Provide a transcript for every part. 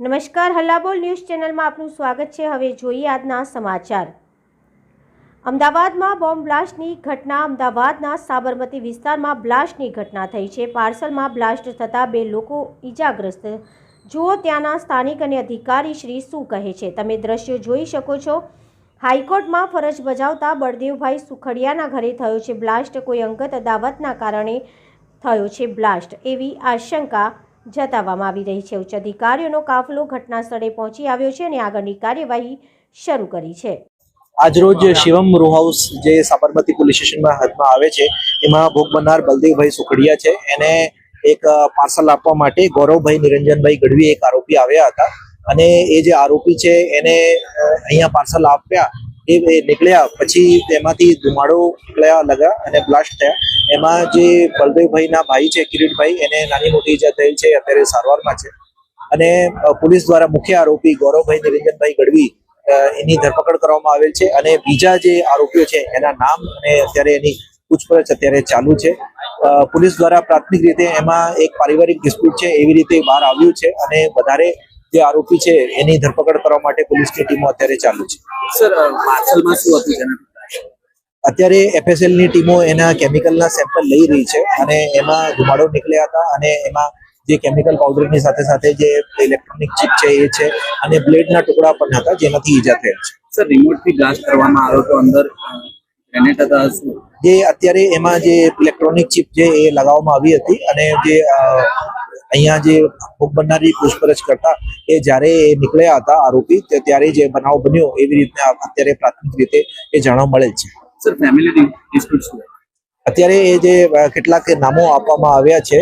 નમસ્કાર હલ્લાબોલ ન્યૂઝ ચેનલમાં આપનું સ્વાગત છે. હવે જોઈએ આજના સમાચાર. અમદાવાદમાં બોમ્બ બ્લાસ્ટની ઘટના, અમદાવાદના સાબરમતી વિસ્તારમાં બ્લાસ્ટની ઘટના થઈ છે. પાર્સલમાં બ્લાસ્ટ થતાં બે લોકો ઈજાગ્રસ્ત. જુઓ ત્યાંના સ્થાનિક અને અધિકારી શ્રી શું કહે છે. તમે દ્રશ્યો જોઈ શકો છો. હાઈકોર્ટમાં ફરજ બજાવતા બળદેવભાઈ સુખડિયાના ઘરે થયો છે બ્લાસ્ટ. કોઈ અંગત અદાવતના કારણે થયો છે બ્લાસ્ટ. એવી આશંકા જતાવવામાં આવી રહી છે. ઉચ્ચ અધિકારીઓનો કાફલો ઘટના સ્થળે પહોંચી આવ્યો છે અને આગળની કાર્યવાહી શરૂ કરી છે. આજરોજ શિવમ રૂ હાઉસ જે સાબરમતી પોલીસ સ્ટેશનમાં હાથમાં આવે છે, એમાં ભોગ બનનાર બલદેવભાઈ સુખડિયા છે. એને એક પાર્સલ આપવા માટે ગૌરવભાઈ નિરંજનભાઈ ગઢવી એક આરોપી આવ્યા હતા. અને એ જે આરોપી છે, એને અહીંયા પાર્સલ આપ્યા એ નીકળ્યા. પછી તેમાંથી ધુમાડો નીકળ્યા લગા અને બ્લાસ્ટ થયા. એમાં જે બલદેવભાઈના ભાઈ છે, કિરીટભાઈ, એને નાની મોટી ઈજા થઈ છે, અત્યારે સારવારમાં છે. અને પોલીસ દ્વારા મુખ્ય આરોપી ગૌરવભાઈ નિરંજનભાઈ ગઢવી એની ધરપકડ કરવામાં આવેલ છે. અને બીજા જે આરોપીઓ છે, એના નામ અને અત્યારે એની પૂછપરછ અત્યારે ચાલુ છે. પોલીસ દ્વારા પ્રાથમિક રીતે એમાં એક પારિવારિક ડિસ્પ્યુટ છે, એવી રીતે બહાર આવ્યું છે. અને વધારે જે આરોપી છે એની ધરપકડ કરવા માટે પોલીસની ટીમો અત્યારે ચાલુ છે. સર પાર્સલમાં શું હતું જેના અત્યારે એફએસએલની ટીમો એના કેમિકલના સેમ્પલ લઈ રહી છે અને એમાં ધુમાડો નીકળ્યા હતા અને એમાં જે કેમિકલ પાવડરની સાથે સાથે જે ઇલેક્ટ્રોનિક ચીપ છે એ છે અને બ્લેડના ટુકડા પણ હતા જેનાથી ઈજા થયેલ છે. સર રિમોટથી બ્લાસ્ટ કરવામાં આવ્યો તો અંદર ગ્રેનેડ હતા જે અત્યારે એમાં જે ઇલેક્ટ્રોનિક ચીપ છે એ લગાવવામાં આવી હતી અને જે અહીંયા જે ભોગ બનનારી પૂછપરછ કરતા એ જ્યારે નીકળ્યા હતા આરોપી ત્યારે જે બનાવ બન્યો એવી રીતના અત્યારે પ્રાથમિક રીતે એ જાણવા મળેલ છે. સર ફેમિલી ડિસ્પ્યુટ શું? અત્યારે એ જે કેટલાક નામો આપવામાં આવ્યા છે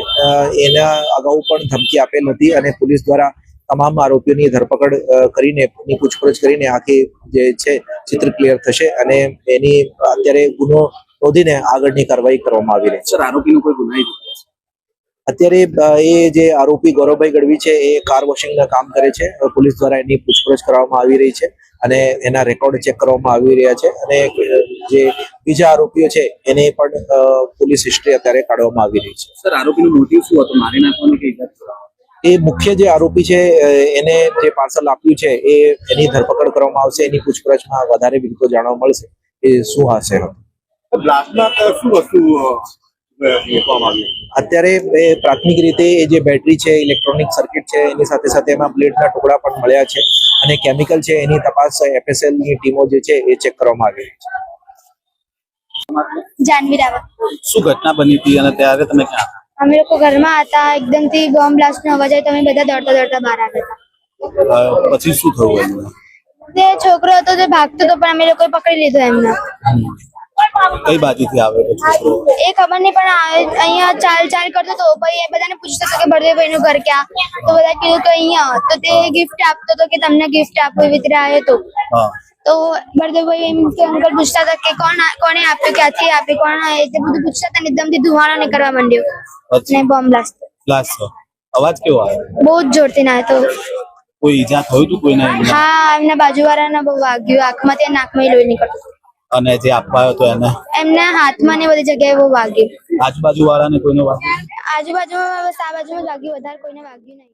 એના અગાઉ પણ ધમકી આપેલ હતી અને પોલીસ દ્વારા તમામ આરોપીઓની ધરપકડ કરીને એની પૂછપરછ કરીને આખી જે છે ચિત્ર ક્લિયર થશે અને એની અત્યારે ગુનો નોંધીને આગળની કાર્યવાહી કરવામાં આવી રહી છે. સર આરોપીનો કોઈ ગુનાહિત અત્યારે એ જે આરોપી ગૌરવભાઈ ગઢવી છે એ કાર વોશિંગના કામ કરે છે. પોલીસ દ્વારા એની પૂછપરછ કરવામાં આવી રહી છે અને એના રેકોર્ડ ચેક કરવામાં આવી રહ્યા છે અને જે બીજા આરોપીઓ છે એને પણ અ, પોલીસ હિસ્ટ્રી અત્યારે કાઢવામાં આવી રહી છે. સર આરોપીનું મોટિવ શું હતું? મારી નાખવાનું કે એ મુખ્ય જે આરોપી છે એને જે પાર્સલ આપ્યું છે એ એની ધરપકડ કરવામાં આવશે. એની પૂછપરછમાં વધારે વિગતો જાણવા મળશે એ શું હશે બ્લાસ્ટમાં શું વસ્તુ અ, મૂકવામાં અત્યારે પ્રાથમિક રીતે એ જે બેટરી છે ઇલેક્ટ્રોનિક સર્કિટ છે એની સાથે સાથે એમાં બ્લેડના ટુકડા પણ મળ્યા છે અને કેમિકલ છે એની તપાસ એફએસએલની ટીમો જે છે એ ચેક કરવામાં આવી રહી છે. જાનવી રાવત શું ઘટના બની હતી અને ત્યારે તમે ક્યાં અમે લોકો ઘરમાં હતા એકદમથી બોમ્બ બ્લાસ્ટ નો અવાજ આવ્યો તો બધા દોડતા દોડતા બહાર આવ્યા હતા. પછી શું થયું તે છોકરો હતો તે ભાગતો હતો પણ અમે લોકોએ પકડી લીધો એમને. કઈ બાજુથી આવે એ ખબર નહીં પણ અહીંયા ચાલ ચાલ કરતો હતો ભાઈ એ બધાને પૂછતો હતો કે બળદેવભાઈ નું ઘર ક્યાં? તો બધા કીધું કે અહીંયા. તો તે ગિફ્ટ આપતો હતો કે તમને ગિફ્ટ આપો એવી રીતે આવ્યો હતો તો બળદેવભાઈ એમ કે અંકલ પૂછતા હતા કે કોણ કોને આપ્યું ક્યાંથી આપ્યું કોણ એ બધું પૂછતા હતા એકદમથી ધુવાળો નીકળવા માંડ્યો. ને બોમ્બ બ્લાસ્ટ બ્લાસ્ટ અવાજ કેવો આવ્યો બહુ જ જોરથી ના હતો કોઈ ઈજા થયું હતું કોઈને હા એમના બાજુવાળાને બહુ વાગ્યું આંખમાંથી નાકમાં લોહી નીકળતું. અને જે આપવા આવ્યો હતો એને? એમના હાથમાં ને બધી જગ્યાએ બહુ વાગ્યું. આજુબાજુ વાળાને કોઈને વાગ્યું? આજુબાજુમાં બસ આ બાજુમાં જ વાગ્યું વધારે કોઈને વાગ્યું નહીં.